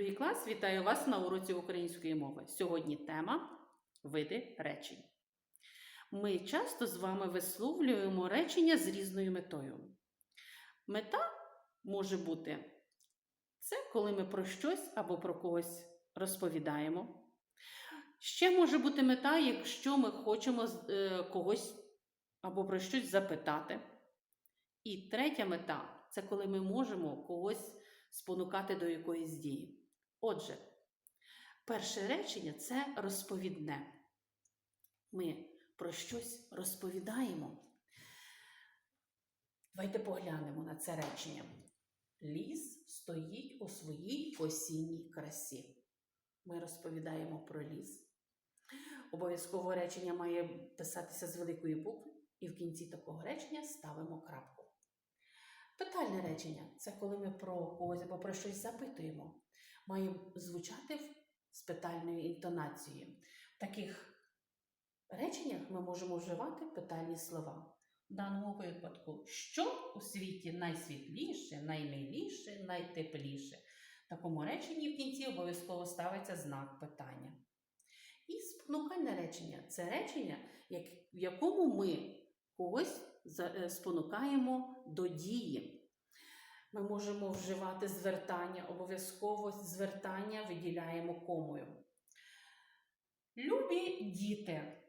другий клас. Вітаю вас на уроці української мови. Сьогодні тема види речень. Ми часто з вами висловлюємо речення з різною метою. Мета може бути це, коли ми про щось або про когось розповідаємо. Ще може бути мета, якщо ми хочемо е, когось або про щось запитати. І третя мета це коли ми можемо когось спонукати до якоїсь дії. Отже, перше речення це розповідне. Ми про щось розповідаємо. Давайте поглянемо на це речення. Ліс стоїть у своїй осінній красі. Ми розповідаємо про ліс. Обов'язково речення має писатися з великої букви, і в кінці такого речення ставимо крапку. Питальне речення це коли ми про когось або про щось запитуємо. Має звучати з питальною інтонацією. В таких реченнях ми можемо вживати питальні слова. В даному випадку, що у світі найсвітліше, наймиліше, найтепліше. В такому реченні в кінці обов'язково ставиться знак питання. І спонукальне речення це речення, в якому ми когось е, спонукаємо до дії. Ми можемо вживати звертання, обов'язково звертання виділяємо комою. Любі діти,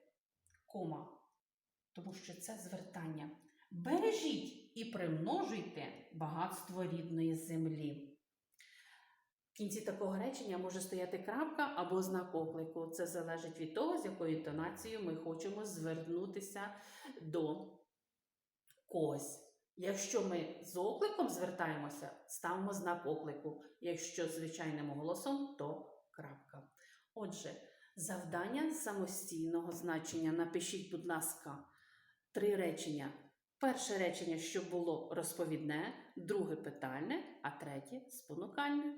кома, тому що це звертання. Бережіть і примножуйте багатство рідної землі. В кінці такого речення може стояти крапка або знак оклику. Це залежить від того, з якою інтонацією ми хочемо звернутися до когось. Якщо ми з окликом звертаємося, ставимо знак оклику. Якщо звичайним голосом, то крапка. Отже, завдання самостійного значення. Напишіть, будь ласка, три речення. Перше речення, щоб було розповідне, друге питальне, а третє спонукальне.